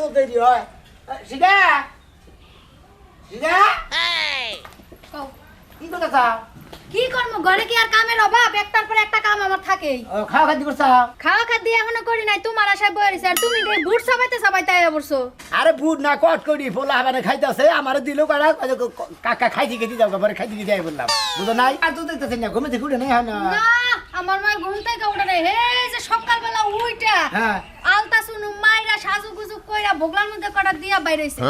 এত দেরি হয়। শিখা? শিখা? কও, কি কথা চাও কি করব ঘরে কি আর কামের অভাব? একটার পর একটা কাম আমার থাকেই। খাওয়া খাদ্য করছাও খাওয়া খাদ্য এখনও করি নাই তোমার আশায় বয়ে রয়েছে আর তুমি যে বুট সাবাইতে সাবাইতে আয়া বলছো আরে বুট না কট করি। পোলা হাবারে খাইতেছে আমার দিল কারা? কাকা খাইতে খেতে যাও পরে খাইতে খেতে যাই বললাম। বুঝো নাই? আর তো দেখতেছেন না ঘুমে থেকে উঠে নাই হয় না আমার মায়ের ঘুম থেকে উঠে হে যে সকালবেলা উইটা হ্যাঁ। আলতা শুনু মাইরা সাজু গুজু কইরা বগলার মধ্যে কটা দিয়া বাইরেছে।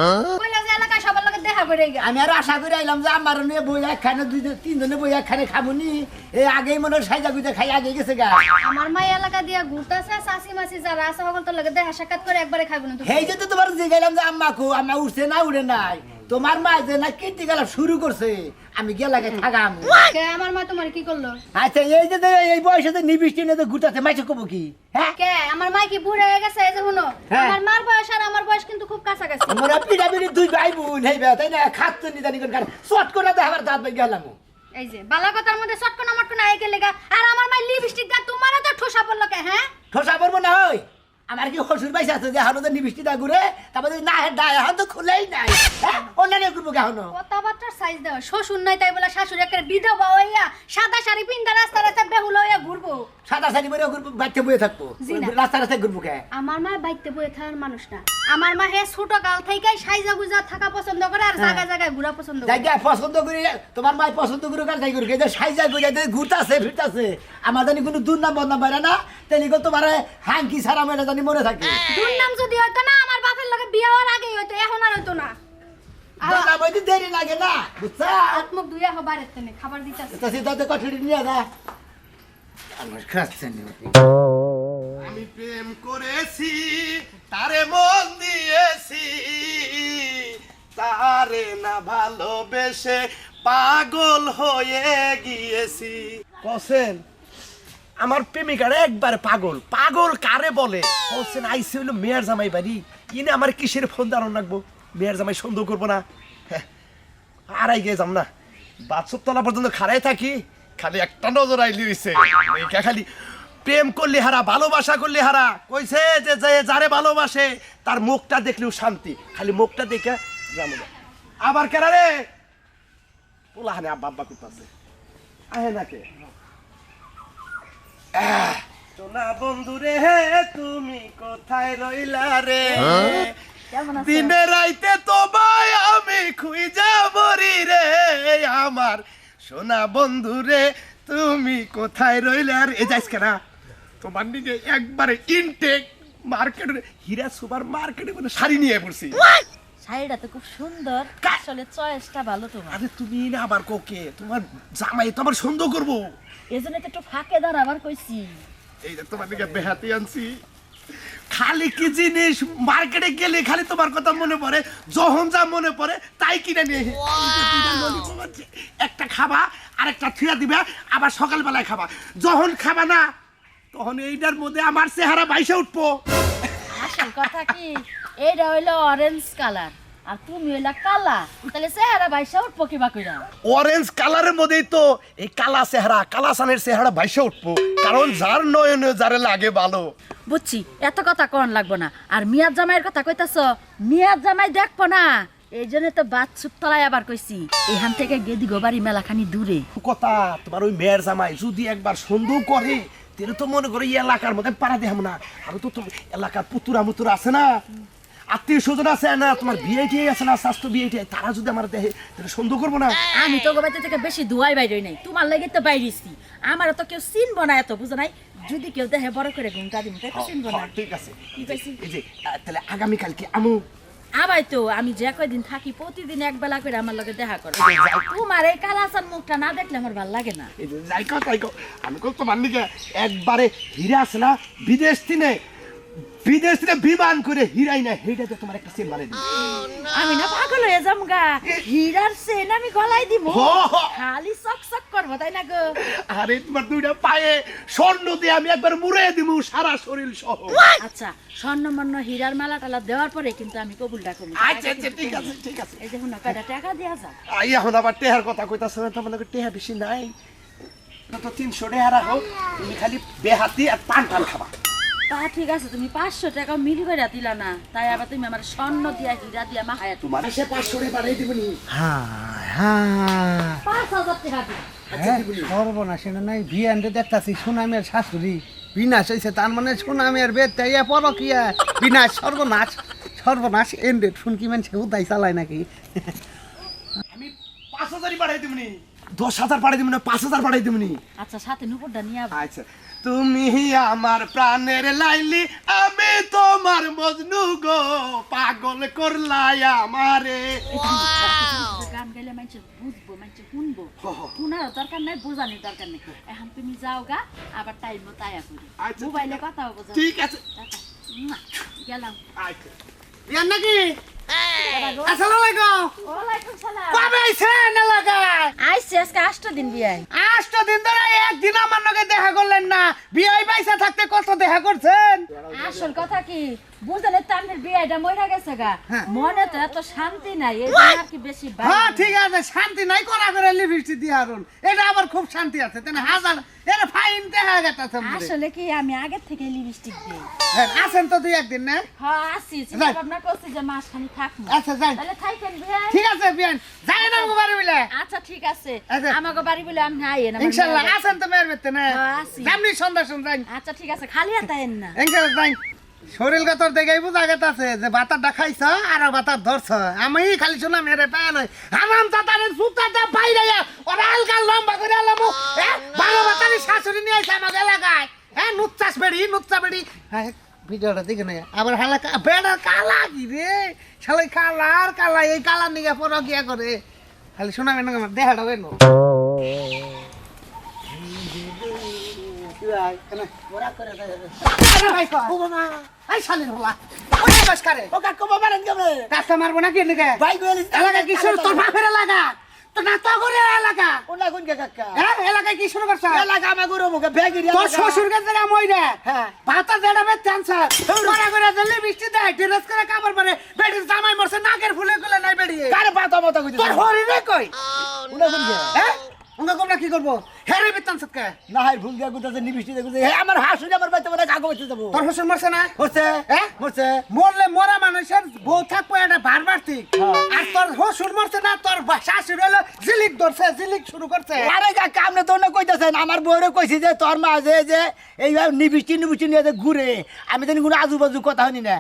কইলা যে এলাকায় সবার লগে দেখা করে গা আমি আর আশা করে আইলাম যে আমার নিয়ে বই একখানে দুই তিনজনে বই একখানে খাবনি এই আগেই মনে হয় সাইজা গুজা খাই আগে গেছে গা। আমার মা এলাকা দিয়া ঘুরতাছে চাষি মাসি যারা আছে সকল তোর লগে দেখা সাক্ষাৎ করে একবারে খাইব না। এই যে তো তোমার জিগাইলাম যে আম্মা কো আম্মা উঠছে না উঠে নাই। তোমার মা যে না কীর্তি গেলা শুরু করছে আমি গেলাকে থাকাম। কে আমার মা তোমার কি করল? আচ্ছা এই যে এই বয়সে যে নিবৃষ্টি নিয়ে ঘুরতেছে মাইছে কবো কি? হ্যাঁ? কে? আমার মা কি বুড়ে হয়ে গেছে? এই যে শুনো হ্যাঁ। আমার মার বয়স আর আমার বয়স কিন্তু খুব কাছাকাছি। আমরা পিড়াপিড়ি দুই ভাই বোন হেই তাই না? খাচ্ছ নিদানি করে কারণ শর্ট করে তো আমার দাঁত ভাই গেলাম। এই যে বালা কথার মধ্যে চটকনা মটকনা আইকে লেগা। আর আমার মা লিপস্টিক দা তোমারও তো ঠোসা পড়ল কে হ্যাঁ? ঠোসা পড়ব না ওই। আমার কি হসুর বাইসে আছে যে হানো নিবৃষ্টি দা ঘুরে? তারপরে না ডায় এখন তো খুলেই নাই। হ্যাঁ? অন্যান্য করব কেন কথাবার্তার সাইজ দেওয়া। শ্বশুর নাই তাই বলে শাশুড়ি একের বিধবা হইয়া সাদা শাড়ি পিন্দা রাস্তা রাস্তা বেহুল হইয়া ঘুরবো। সাদা শাড়ি পরে ঘুরবো বাচ্চা বয়ে থাকব। না। রাস্তা রাস্তায় ঘুরবো কে? আমার মা বাইতে বয়ে থাকার মানুষ না। আমার মা হে ছোট কাল থেকেই সাইজা গুজা থাকা পছন্দ করে আর হ্যাঁ। জায়গায় ঘুরা পছন্দ করে। জায়গা পছন্দ করি তোমার মাই পছন্দ করে কার যাই করি যে সাইজা গুজা ঘুরতাছে ফিরতাছে। আমার জানি কোনো দুর্নাম বদনাম বাইরে না। তেলিগো তোমার হাঙ্কি সারা মেয়েটা জানি মনে থাকে। দুর্নাম যদি হইতো না আমার বাপের লগে বিয়ে হওয়ার আগেই হইতো এখন আর হইতো না। বদনাম হইতে দেরি লাগে না বুঝছা? ধুইয়া হবার এতেনে খাবার দিতেছে। তো নিয়ে আমার আমি প্রেম করেছি তারে মন দিয়েছি তারে না ভালোবেসে পাগল হয়ে গিয়েছি। কসেন? আমার প্রেমিকার একবার পাগল। পাগল কারে বলে? হোসেন আইসে হইল মেয়ের জামাই বাড়ি। ইনে আমার কিসের ফোন দাঁড়ানো রাখব? মেয়ের জামাই সন্দেহ করব না। হ্যাঁ, আর আই গিয়ে যাম না। বাৎসর তলা পর্যন্ত খাড়াই থাকি খালি একটা নজর আইলি হইছে। খালি প্রেম করলে হারা ভালোবাসা করলে হারা। কইছে যে যে যারে ভালোবাসে তার মুখটা দেখলেও শান্তি। খালি মুখটা দেখে যাব আবার কেনা রে পোলাহানে আব্বা আব্বা করতেছে। আহে নাকে সোনা বন্ধু রে তুমি কোথায় রইলা রে? দিনে রাইতে তোমায় আমি খুঁজা মরি রে আমার সোনা বন্ধু রে তুমি কোথায় রইলে আর এ যাইস কেনা তোমার নিজে একবারে ইনটেক মার্কেটে হীরা সুপার মার্কেটে মানে শাড়ি নিয়ে পড়ছি। শাড়িটা তো খুব সুন্দর। আসলে চয়েসটা ভালো তোমার। আরে তুমি না আবার কোকে তোমার জামাই তো আমার সন্দেহ করব। এই জন্য তো একটু ফাঁকে দাঁড়াবার কইছি। এই যে তোমার দিকে বেহাতি আনছি। খালি কি জিনিস? মার্কেটে গেলে খালি তোমার কথা মনে পড়ে যখন যা মনে পড়ে তাই কিনে নিয়ে একটা খাবা আর একটা থুয়া দিবে আবার সকালবেলায় খাবা। যখন খাবা না তখন এইটার মধ্যে আমার চেহারা বাইসে উঠবো। আসল কথা কি? এইটা হইল অরেঞ্জ কালার আর তুমি হইলা কালা তাহলে চেহারা বাইসা উঠবো কিবা কইরা? অরেঞ্জ কালারের মধ্যেই তো এই কালা চেহারা কালা সানের চেহারা বাইসে উঠবো কারণ যার নয়নে যারে লাগে ভালো। বুঝছি এত কথা কোন লাগবো না। আর মিয়ার জামাইয়ের কথা কইতাছ মিয়ার জামাই দেখব না। এই জন্য তো বাচ্চুর তলায় আবার কইছি এখান থেকে গেদি গোবারি মেলাখানি দূরে। কথা তোমার ওই মেয়ের জামাই যদি একবার সন্দেহ করে তাহলে তো মনে করো এই এলাকার মধ্যে পাড়া দেখাম না। আমি তো এলাকার পুতুরা মুতুরা আছে না? আত্মীয় স্বজন আছে না তোমার টিয়ে আছে না স্বাস্থ্য টিয়ে তারা যদি আমার দেখে তাহলে সন্দেহ করব না। আমি তো গোবাইতে থেকে বেশি ধোয়াই বাইরে নাই তোমার লাগে তো বাইরেছি আমার তো কেউ চিনবো না এত বুঝো নাই? যদি কেউ দেখে বড় করে ঘুমটা দিব তাই তো চিনবো না। ঠিক আছে? এই যে তাহলে আগামীকালকে আমু। আবাই তো আমি যে কয়দিন থাকি প্রতিদিন এক বেলা করে আমার লগে দেখা করো। তোমার এই কালাসান মুখটা না দেখলে আমার ভালো লাগে না। এই যে যাই কো তাই কো। আমি কো তোমার নিকে একবারে হীরা আছে না বিদেশ থেকে বিদেশ থেকে বিমান করে হীরাই না হেইটাতে তোমার একটা সেল মানে দিই আমি না পাগল হয়ে যাম গা হীরার সেন আমি গলায় দিব। খালি চক চক করব তাই না গো? আরে তোমার দুইটা পায়ে স্বর্ণ দিয়ে আমি একবার মুড়ে দিব সারা শরীর সহ। আচ্ছা স্বর্ণমন্য হীরার মালা টালা দেওয়ার পরে কিন্তু আমি কবুলটা করব। আচ্ছা আচ্ছা ঠিক আছে ঠিক আছে। এই দেখুন না কয়টা টাকা যাক আই এখন আবার টেহার কথা কইতাছ না তোমার লগে টেহা বেশি নাই। কত তিনশো রাখো তুমি খালি বেহাতি আর পান টান খাবা। তা ঠিক আছে তুমি পাঁচশো টাকা মিল করে দিলা না। তাই আবার তুমি আমার স্বর্ণ দিয়া হীরা দিয়া মাহায়া তোমার সে পাঁচশো টাকা পাঠাই দিবনি হ্যাঁ হ্যাঁ। পাঁচ হাজার টাকা আচ্ছা, হ্যাঁ সর্বনাশ নাই বিয়ানতে দেখতাছি সুনামের শাশুড়ি। বিনাশ হয়েছে তার মানে সুনামের বেদ তাইয়া পর কিয়া বিনাশ সর্বনাশ সর্বনাশ এন্ডেড শুনকি মানুষে উদাই চালায় নাকি? আমি পাঁচ হাজারই পাঠাই দিবনি দশ হাজার পাঠাই দিবনি না পাঁচ হাজার পাঠাই দিবনি আচ্ছা সাথে নুপুরটা নিয়ে আচ্ছা তুমি আমার প্রাণের লাইলি আমি তোমার মজনু গো পাগল করলাই আমারে। গান গাইলে মানুষ বুঝব মানুষ শুনব। শুনার দরকার নাই বোঝানোর দরকার নেই। এখন তুমি যাও গা আবার টাইম মতো আয়া করি। মোবাইলে কথা বোঝা ঠিক আছে। গেলাম। আচ্ছা। নাকি? আসসালামু আলাইকুম ওয়ালাইকুম সালাম। কবে আইছেন এলাকায়? আইসি আজকে আষ্ট দিন বিয়াই আষ্ট দিন ধরে একদিন আমার লগে দেখা করলেন না। বিয়ে পয়সা থাকতে কত দেখা করছেন? আসল কথা কি বুঝলেন তাদের বিয়েটা মরে গেছে গা। হ্যাঁ। মনে তো এত শান্তি নাই এই আর কি বেশি হ্যাঁ ঠিক আছে শান্তি নাই করা করে লিপস্টিক দিয়ে হারুন। এটা আবার খুব শান্তি আছে তেন হাজার এটা ফাইন দেখা গেছে আসলে কি আমি আগে থেকে লিপস্টিক দিই। আছেন তো দুই একদিন না? হ্যাঁ যাই। ভাবনা করছি যে মাসখানি থাকব আচ্ছা যাই। তাহলে থাকেন বিয়াই ঠিক আছে বিয়ান যাই না বাড়ি বলে আচ্ছা ঠিক আছে। আচ্ছা। আমাকে বাড়ি বলে আমি আইয়েন আমার ইনশাল্লাহ মেয়ের আছেন তো মেয়ের বেতে না? হ্যাঁ। সামনে সন্ধ্যা আচ্ছা ঠিক আছে খালি হাতে আইন না। ইনশাল্লাহ যাই। শরীর গতর দেখেই বুঝা গেছে যে বাতারটা খাইছ আর বাতার ধরছ। আমি খালি শোনা মেরে পায় নয় হারাম চাতারের সুতাটা বাইরে ওরা হালকা লম্বা করে আলামু। ভালো বাতারি শাশুড়ি নিয়ে আসে আমাদের এলাকায়। হ্যাঁ নুচ্চাস বেড়ি নুচ্চা বেড়ি। হ্যাঁ ভিডিওটা দেখে নেই আবার হালাকা বেড়ার কালা কি রে? শালাই কালার কালা এই কালার নিয়ে পর গিয়া করে? খালি শোনা মেন আমার দেখাটা বেন। এই হ্যাঁ। হ্যাঁ। জামাই মরছে নাকের ফুলে নাই বেরিয়ে কারে পাতা মতো কই? কে উঙ্গা কোমরা কি করব? হেরে বিত্তান সৎকে না হাই ভুল দিয়া গুতাছে নিবিষ্টি আমার হাসুরি আমার বাইতে বলে কাগজ হইতে যাব। তোর শ্বশুর মরছে না? হচ্ছে হ্যাঁ? হচ্ছে মরলে মরা মানুষের বউ থাকব এটা বারবার ঠিক। আর তোর শ্বশুর মরছে না তোর শাশুড়ি হলো জিলিক ধরছে জিলিক শুরু করছে। আরে কাকা আপনি তো না কইতাছেন আমার বউরে কইছি যে তোর মা যে যে এইভাবে নিবিষ্টি নিবিষ্টি নিয়ে যে ঘুরে আমি জানি কোনো আজু বাজু কথা শুনি না।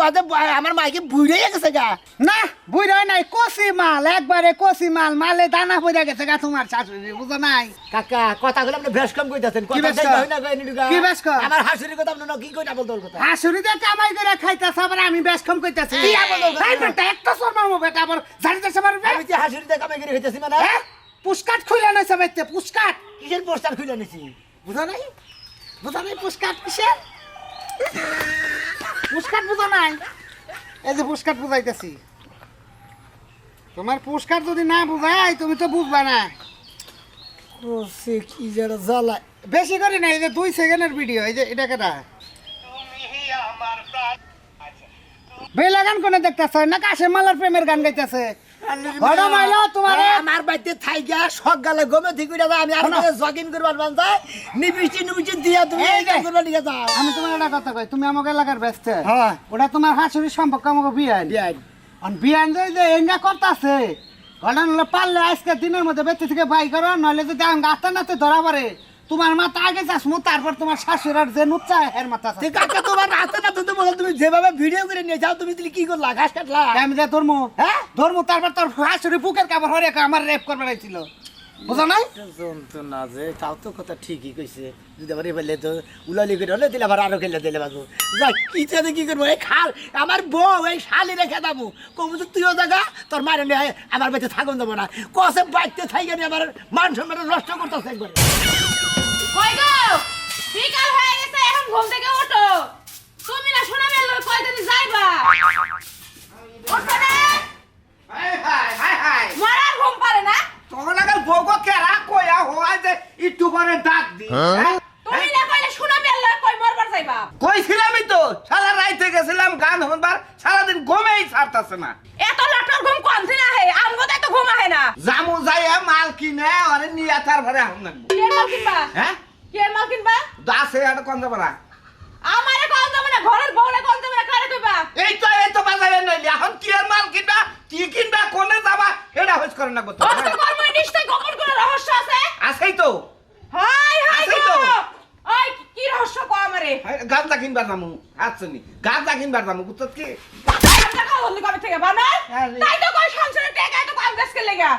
কত আমার মাইকে বুড়ে গেছে গা। না বুঝাই নাই কষি মাল একবারে কষি মাল মালে দানা পড়ে গেছে গা তোমার শাশুড়ি বুঝো নাই? কাকা কথাগুলো আপনি বেশ কম কইতাছেন কি বেশ? কি বেশ কম? আমার হাসুরির কথা আপনি কি কইনা কথা দিয়ে কামাই করে খাইতেছে আবার আমি বেশ কম কইতাছি। কি বলব? এই বেটা একটা শর্মামো বেটা আবার আমি হাসুরি দিয়ে কামাই করে হইতেছি মানে? হ্যাঁ? পুষ্কাট খুলে নইছে বেতে পুষ্কাট। কিসের পোস্টার খুলে নিছি বুঝো নাই? বুঝা নাই পুষ্কাট কিসের? পুষ্কাট বুঝো নাই? এই যে পুষ্কাট বুঝাইতেছি। তোমার পুষ্কার যদি না বুঝাই তুমি তো বুঝবা না। ও কি যেটা জ্বালা বেশি করে না এই যে দুই সেকেন্ডের ভিডিও এই যে এটা কেটা? বেলা গান কোনে দেখতেছে না কাশের মালার প্রেমের গান গাইতেছে? বড় মাইলা তোমার আমার বাড়িতে থাই গিয়া সব গালে গমে ঠিক করে আমি আর জগিং করবার নিবিষ্টি নিবিষ্টি দিয়া তুমি এই করবার যাও। আমি তোমার একটা কথা কই তুমি আমাকে এলাকার ব্যস্ত। হ্যাঁ। ওটা তোমার হাসুরির সম্পর্ক আমাকে বিয়ান বিয়ান। আর বিয়ান যে যে এঙ্গা করতাছে ঘটনা পারলে আজকে দিনের মধ্যে বেঁচে থেকে বাই করো নইলে যদি আমি গাছটা নাতে ধরা পারে তোমার মাথা আগে চাসমু তারপর তোমার শাশুড়ার যে নুচ্চা এর মাথা ঠিক আছে তোমার রাতে না তুমি বলো তুমি যেভাবে ভিডিও করে নিয়ে যাও তুমি তাহলে কি করলা ঘাস কাটলা? আমি যে ধর্ম হ্যাঁ? ধর্ম তারপর তোর শাশুড়ি বুকের কাপড় হরে আমার রেপ করবার ছিল বুঝো নাই? না যে তাও তো কথা ঠিকই কইছে। যদি আবার এবার তো উলালি করে হলে দিলে আবার আরও খেলে দিলে বাবু যা কি চাঁদে কি করব? এই খাল আমার বউ এই শালি রেখে দাবো কবু তো তুইও জায়গা তোর মারে নিয়ে আমার বাড়িতে থাকুন যাব না। কসে বাইতে থাইকে নিয়ে আমার মান সম্মান নষ্ট করতেছে একবার। কই গো? বিকাল হয়ে গেছে এখন ঘুম থেকে ওঠো। তুমি না শোনা মেল কই তুমি যাইবা? ওঠো না মরার ঘুম পারে না? তখন আগে বউকে কেরা কয়া হওয়া যে একটু পরে ডাক দি। হ্যাঁ? তুমি না কইলে শোনা মেল কই মরবার যাইবা? কইছিলামই তো সারা রাইতে গেছিলাম গান শুনবার সারাদিন ঘুমেই ছাড়তাছে না। এত লটর ঘুম কোন দিন আহে? আমগো তো ঘুম আহে না। জামু যাইয়া মাল কিনে আরে নিয়ে তার ঘরে আহুন লাগবো। কে মাল কিনবা? হ্যাঁ? কে মাল কিনবা? দাসে আর কোন যাবরা আমারে কোন যাবে না ঘরের বউরে কোন যাবে না কারে কইবা? এই তো এই তো বাজারে নইলি এখন কি এর মাল কিনবা? কি কিনবা কোনে যাবা? এটা হইছ করে না কত হস্ত কর্ম নিশ্চয় গোপন কোনো রহস্য আছে? আছেই তো। হাই হাই তো। ওই কি রহস্য কো আমারে? গাঁজা কিনবার যামু আচ্ছনি গাঁজা কিনবার যামু বুঝছ কি? আমরা খাওয়া কবে থেকে বানার তাই তো কই সংসারে টাকা এত কম গাছকে লেগা?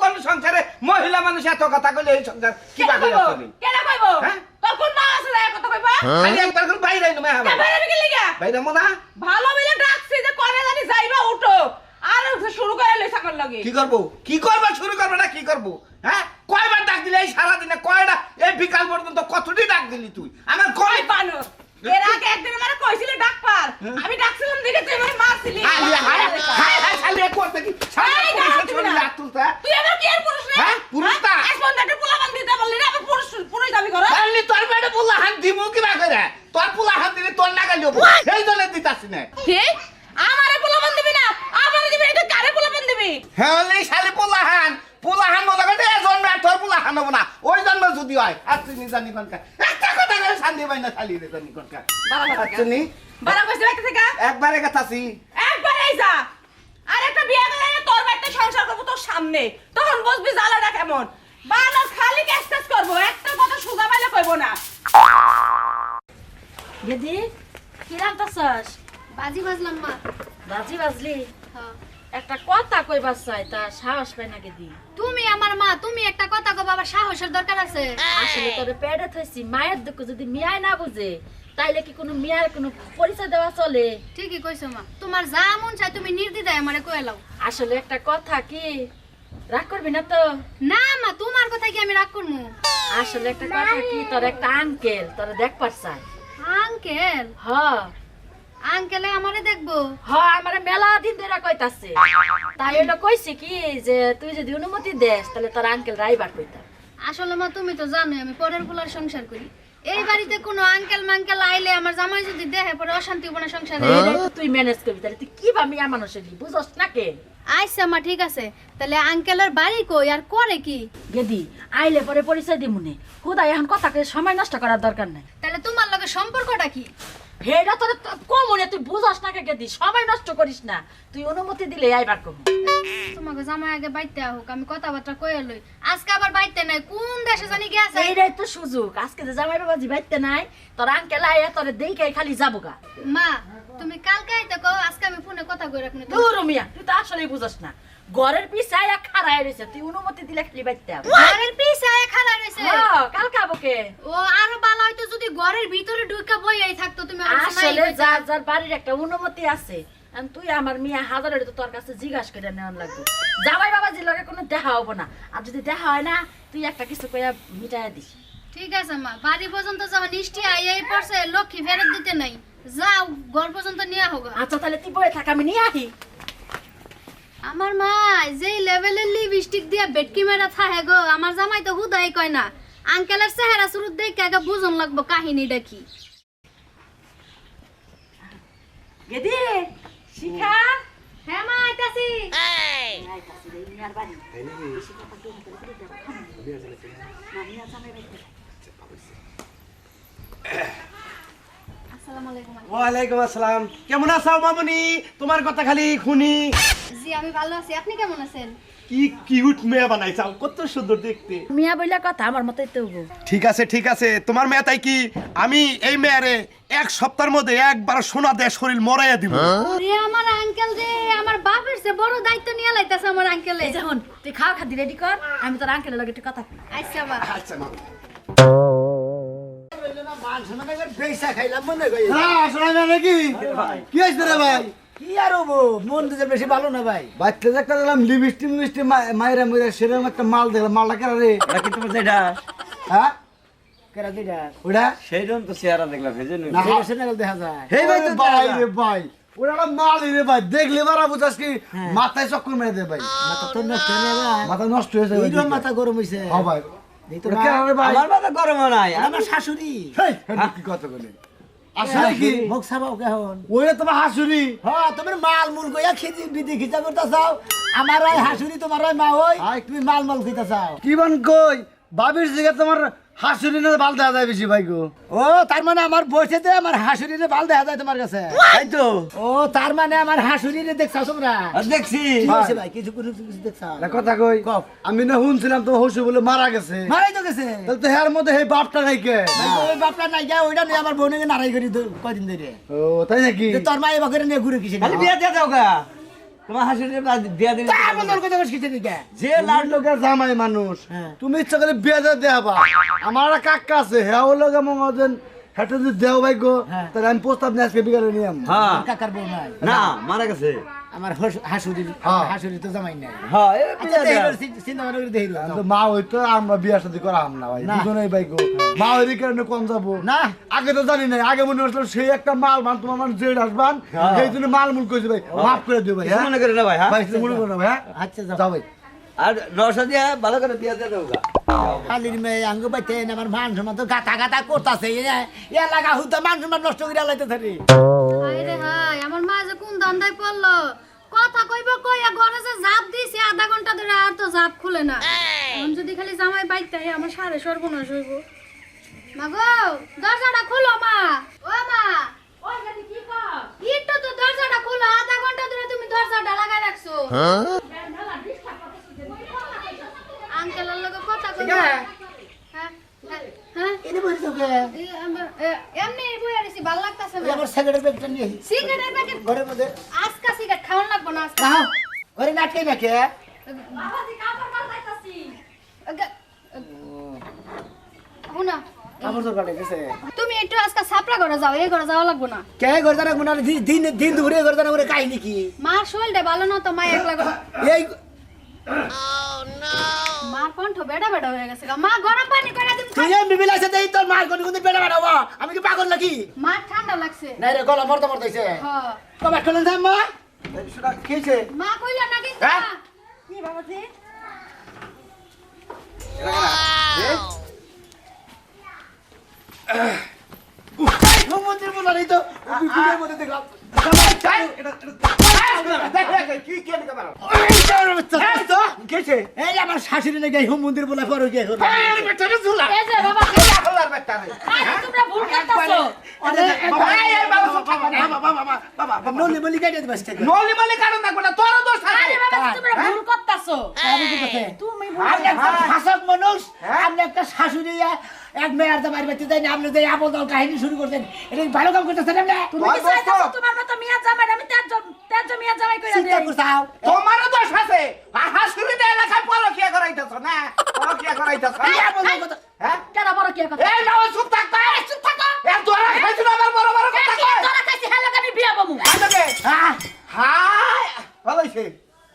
কোন সংসারে? মহিলা মানুষ এত কথা কইলে এই সংসার কি বাকি আছে কেন কইবো? হ্যাঁ? তোর কোন মা আছে না কথা কইবা? খালি একবার করে বাইরে আইনো মে কে বাইরে কি লেগা? বাইরে মোনা ভালো মিলে ডাকছি যে কনে জানি যাইবা উঠো। আর উঠে শুরু করে লই সাকর লাগে। কি করব? কি করব? শুরু করব না কি করব? হ্যাঁ? কয়বার ডাক দিলে এই সারা দিনে কয়টা? এই বিকাল পর্যন্ত কতটি ডাক দিলি তুই? আমার কয় পানো এর আগে একদিন মানে কইছিলে ডাক্তার আমি ডাকছিলাম দেখে তুই আমারে মারছিলি হাই হায় হায় হায় করতে কি সারা তুই না। তুই এবার কি আর পুরুষ রে হ্যাঁ, পুরুষ না। আজ পর্যন্ত একটা পোলাপান দিতে বললি না আবার পুরুষ পুরুষ দাবি করো তাহলে তোর পেটে পোলা হাত দিমু কি না করে তোর পোলা হাত দিলে তোর না গালি হব এই জন্য দিতাছি না কে আমারে পোলাপান দিবি না আমারে দিবি না তুই কারে পোলাপান দিবি হ্যাঁ ওই শালি পোলা হান পোলা হান মনে করে এই জন্মে আর তোর পোলা হান হব না ওই জন্মে যদি হয় আর তুই জানি কনকা একটা কথা করে শান্তি পাই না শালি রে জানি আচ্ছা নি বারা কইছে বাইতে থেকে? একবারে কথাছি একবার যা। আর একটা বিয়ে করে তোর বাড়িতে সংসার করব তোর সামনে। তখন বুঝবি জ্বালাটা কেমন? বানর খালি ক্যাশ ক্যাশ করব। একটা কথা সুজা পাইলে কইবো না। গেদি কি রান্তাছস? বাজি বাজলাম মা। বাজি বাজলি? হ্যাঁ। একটা কথা কইবার চাই তা সাহস পাই না গেদি তুমি আমার মা তুমি একটা কথা কো বাবা সাহসের দরকার আছে। আসলে তোরে পেটে থইছি মায়ের দুঃখ যদি মিয়ায় না বুঝে তাইলে কি কোনো মিয়ার কোনো পরিচয় দেওয়া চলে? ঠিকই কইছো মা। তোমার যা মন চাই তুমি নির্দ্বিধায় আমারে কয়ে লাও। আসলে একটা কথা কি রাগ করবি না তো? না মা তোমার কথা কি আমি রাগ করব আসলে একটা কথা কি তোর একটা আঙ্কেল তোরে দেখ চাই আঙ্কেল হ। আঙ্কেলে আমারে দেখব। হ আমার মেলা দিন ধরে কইতাছে। তাই হলো কইছে কি যে তুই যদি অনুমতি দেস তাহলে তোর আঙ্কেল রাইবার কইতা আসলে মা তুমি তো জানোই আমি পরের পোলার সংসার করি। এই বাড়িতে কোনো আঙ্কেল মাঙ্কেল আইলে আমার জামাই যদি দেহে পরে অশান্তি হব না সংসারে তুই ম্যানেজ করবি তাহলে তুই কি ভাবি মানুষের বুঝস না কে? আচ্ছা মা ঠিক আছে। তাহলে আঙ্কেলের বাড়ি কই আর করে কি? গেদি আইলে পরে পরিচয় দিমুনে হুদা এখন কথা সময় নষ্ট করার দরকার নাই। তাহলে তোমার লগে সম্পর্কটা কি? হেডা তোর কমনে তুই বুঝস না কে গেদি সময় নষ্ট করিস না। তুই অনুমতি দিলে আইবার কম তোমাকে জামাই আগে বাইতে হোক আমি কথাবার্তা কয়ে লই। আজকে আবার বাইতে নাই কোন দেশে জানি গেছে এইটাই তো সুযোগ আজকে যে জামাই বাবা জিবাইতে নাই তোর আঙ্কেল আইয়া তোর দেখে খালি যাব গা। মা তুমি কালকে আইতে কও আজকে আমি ফোনে কথা কই রাখনি দূর মিয়া তুই তো আসলেই বুঝস না। ঘরের পিছে আয়া খাড়ায় রয়েছে। তুই অনুমতি দিলে খালি বাইতে ঘরের পিছে আয় খাড়া রইছে হ্যাঁ, কালকে আবকে ও আরও ভালো হয়তো যদি ঘরের ভিতরে ঢুকে বইয়াই থাকতো তুমি আসলে। যার যার বাড়ির একটা অনুমতি আছে তুই আমার মিয়া হাজারের তো তোর কাছে জিজ্ঞাসা করে নেওয়ার লাগবে। জামাই বাবাজির লগে কোনো দেখা হব না। আর যদি দেখা হয় না তুই একটা কিছু কইয়া মিটাইয়া দিস। ঠিক আছে মা। বাড়ি পর্যন্ত যাওয়া নিষ্টি আইয়াই পড়ছে লক্ষ্মী ফেরত দিতে নাই। যাও ঘর পর্যন্ত নিয়ে হোক আচ্ছা তাহলে তুই বয়ে থাক আমি নিয়ে আহি। আমার মা যেই লেভেলের লিপস্টিক দিয়ে বেটকি মেরা থাহে গো আমার জামাই তো হুদাই কয় না। আঙ্কেলের চেহারা শুরু দেখে আগে বুঝন লাগবো কাহিনীটা কি গেদি শিখা? হ্যাঁ মা আইতাছি। আলাইকুম আঙ্কেল। ওয়ালাইকুম আসসালাম। কেমন আছো মামুনি? তোমার কথা খালি শুনি জি আমি ভালো আছি। আপনি কেমন আছেন? কি কিউট মেয়ে বানাইছাও কত সুন্দর দেখতে। মিয়া বইলা কথা আমার মতোই তো ঠিক আছে ঠিক আছে। তোমার মেয়ে তাই কি? আমি এই মেয়ারে এক সপ্তাহের মধ্যে একবার সোনা দেয় শরীর মরাইয়া দিব। আমার আঙ্কেল যে আমার বাপের চেয়ে বড় দায়িত্ব নিয়ে লাইতাছে আমার আঙ্কেলে যখন তুই খাওয়া খাদি রেডি কর আমি তোর আঙ্কেলের লগে একটু কথা। আচ্ছা আচ্ছা মা মাল দেখলাম মালটা রে? তোমার যেটা হ্যাঁ? তো চেহারা দেখলাম দেখা যায়। হে ভাই তো ভাই রে ভাই। ওটা একটা মাল রে ভাই। দেখলে বারা বুঝাস কি মাথায় চক্কর মেরে দে ভাই। মাথা তো নষ্ট হয়ে যাবে মাথা নষ্ট হয়ে যাবে মাথা গরম হয়েছে হ্যাঁ ভাই। আমার মাথা গরম নাই আমার শাশুড়ি। হেই, কি কথা বলে? আসলে কি? মুখ সাবাও কেমন ওইটা তোমার হাসুরি? হ্যাঁ তোমার মাল মুল গইয়া খেতে বিধি খিচা করতে চাও আমার ওই হাসুরি তোমার ওই মা ওই। তুমি মাল মাল খেতে চাও। কি বান কই? বাবির জিগে তোমার হাসুরি না বাল দেওয়া যায় বেশি ভাই গো। ও তার মানে আমার বসেতে আমার হাসুরিরে ভালো দেখা যায় তোমার কাছে? তাই তো? ও তার মানে আমার হাসুরিরে দেখছাও তোমরা? দেখছি। ভাই? কিছু কিছু কিছু দেখছাও কথা কই। আমি না শুনছিলাম তো হসু বলে মারা গেছে। মারাই তো গেছে? তাহলে তো হের মধ্যে এই বাপটা নাই কে ওই বাপটা নাই গা ওইটা নিয়ে আমার বোনকে নারাই করি তো কয়দিন ধরে। ও তাই নাকি? তোর মা এবার করে নিয়ে ঘুরে কিসে খালি বিয়া দিয়ে দাও গা। তোমার দিলে কথা দিকে যে লাড লোকের জামাই মানুষ হ্যাঁ। তুমি ইচ্ছা করে বিয়ে দিয়ে দেবা আমার কাকা আছে হ্যাঁ ও লোকে মঙ্গল হেঁটে যদি দেও ভাই গো হ্যাঁ। তাহলে আমি প্রস্তাব নিয়ে আজকে বিকালে নিয়ে হ্যাঁ। কাকার বউ না মারা গেছে। আমার হস- হাসুরি হ্যাঁ। হাসুরি তো জামাই নাই হ্যাঁ আচ্ছা, দেখিল। আমি তো মা আমরা বিয়ে শাদি করা হাম না ভাই। দুজনেই ভাই গো মা হইলে কেন কোন যাব না। আগে তো জানি নাই আগে মনে হচ্ছিল সেই একটা মাল মান তোমার মান জেড আসবান হ্যাঁ। সেই জন্য মাল মুল কইছে ভাই মাফ করে দিও ভাই মনে করে না ভাই ভাই মনে করো না ভাই আচ্ছা যাও। ভাই আর রসা দিয়া ভালো করে দিয়ে দাও খালির মেয়ে আঙ্গ বাইতে আমার মান সম্মান তো গাতা গাতা করতাছে এ লাগা হুতো মান সম্মান নষ্ট করে লাইতে থাকি হায় রে হায় আমার মা যে কোন ধান্দায় পড়ল? কথা কইব কইয়া ঘরে যে জাপ দিছে আধা ঘণ্টা ধরে আর তো জাপ খুলে না। এখন যদি খালি জামাই বাইতে আমার সারে সর্বনাশ হইব। মা গো দরজাটা খুলো মা। ও মা। ওই কি কর একটু তো দরজাটা খুলো আধা ঘণ্টা ধরে তুমি দরজাটা লাগাই রাখছো। আঙ্কেলের লগে কথা কইব হ্যাঁ হ্যাঁ হ্যাঁ এনে বসে তোকে এ, আমার- এ, এমনি বইয়া দিছি ভালো লাগতাছে ওই না সিগারেট ব্যাগটা নিয়ে। সিগারেটের প্যাকেট ঘরের মধ্যে। আজকা সিগারেট খাওয়ান লাগবো না আজকা। ঘরে নাটকে নাকে বাবাজি কাপড় পাল্টাইতাছি। শুনা আমার তো কাটে গেছে তুমি একটু আজকে সাপলা ঘরে যাও এই ঘরে যাওয়া লাগবো না। কে ঘর জানা গুনা দিন দিন দুপুরে ঘর জানা করে কাহিনী কি? মার শরীরটা ভালো না তো মা একলা ঘরে এই মার কণ্ঠ বেড়া বেড়া হয়ে গেছে মা গরম পানি করে দিন তুই এম বিবিল আছে দেই তোর মার কোন কোন পেড়ে বাড়াবো আমি কি পাগল নাকি? মা ঠান্ডা লাগছে। নাই রে গলা মরতে মরতেছে হ্যাঁ কবে খেলেন থাম মা? সেটা কিছে মা কইলা নাকি হ্যাঁ? কি বাবাজি মন্দির বলা নেই তো ভিডিওর মধ্যে দেখলাম। যে আমার শাশুড়ি নাকি হোম শাশুড়ি এক মেয়ের জামাই? বাড়িতে যাই আপনি যে আপন দল কাহিনী শুরু করতেন এটা ভালো কাম করতেছেন আপনি মিয়া জামাই আমি তেজ মিয়া জামাই কইরা চিন্তা দেই। করছাও তোমারও দোষ আছে। হাসুরিতে এলাকায় পরকিয়া করাইতেছ না? পরকিয়া করাইতেছ। দল কথা হ্যাঁ? কেন বড় কি কথা? এই নাও চুপ থাক এই চুপ থাক এ তোরা খাইছিস আমার বড় বড় কথা কই তোরা কাছে হেলে আমি বিয়া বমু। আজকে হ্যাঁ হাই ভালো হইছে।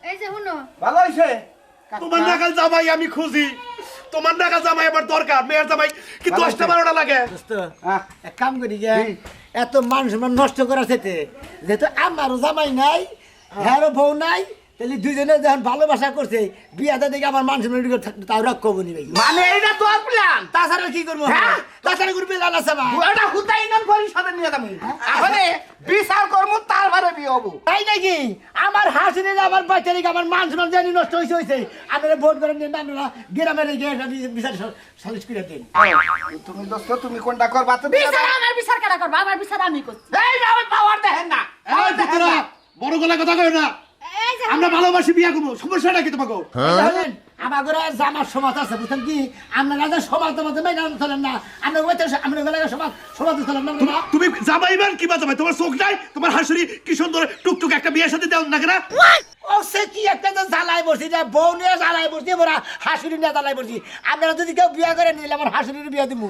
এই যে শুনো। ভালো হইছে? তোমার নাগাল জামাই আমি খুঁজি। তোমার নাগাল জামাই আমার দরকার। মেয়ের জামাই কি দশটা বারোটা লাগে? দোস্ত এক কাম করি গে এত মানুষ নষ্ট করা সাথে যেহেতু আমারও জামাই নাই হ্যারও বউ নাই তাহলে দুজনে যখন ভালোবাসা করছে বিয়াতে দেখে আমার মান সম্মান একটু থাক- তাও রক্ষ বনি ভাই। মানে এইটা তোর প্ল্যান তাছাড়া কি করব হ্যাঁ? তাছাড়া প্লান আছে আমার ওটা হুতাই নাম পরিষদে নিয়ে যাব। আরে বিচার করব তার বারে বিয়ে হব। তাই নাকি? আমার হাসিনে আমার বাচ্চা রেখে আমার মান সম্মান জানি নষ্ট হয়েছে হয়েছে আপনারা ভোট করেন দিন আপনারা গ্রামের গিয়ে বিচার সালিশ করে দিন। তুমি দোস্ত তুমি কোনটা করবা? তো বিচার আমার বিচার কেন করবা? আমার বিচার আমি করছি। এই না। আমি পাওয়ার দেখেন না না। বড় গলা কথা কয় না। আমরা ভালোবাসি বিয়া করব সমস্যাটা কি তোমাকে? আমার ঘরে জামার সমাজ আছে বুঝছেন কি? আপনারা যে সমাজ তোমাদের চলেন না আপনার ওইতে আপনার ঘরে সমাজ সমাজ চলেন না না তুমি জামাইবার কি বা তোমার চোখ নাই? তোমার হাসুরি কি সুন্দর? টুকটুক একটা বিয়ের সাথে দেও না কেনা? ও সে কি একটা যে জ্বালাই বসছি যে বউ নিয়ে জ্বালাই বসছি বড়া হাসুরি নিয়ে জ্বালাই বসছি। আপনারা যদি কেউ বিয়ে করে নিলে আমার হাসুরির বিয়ে দিব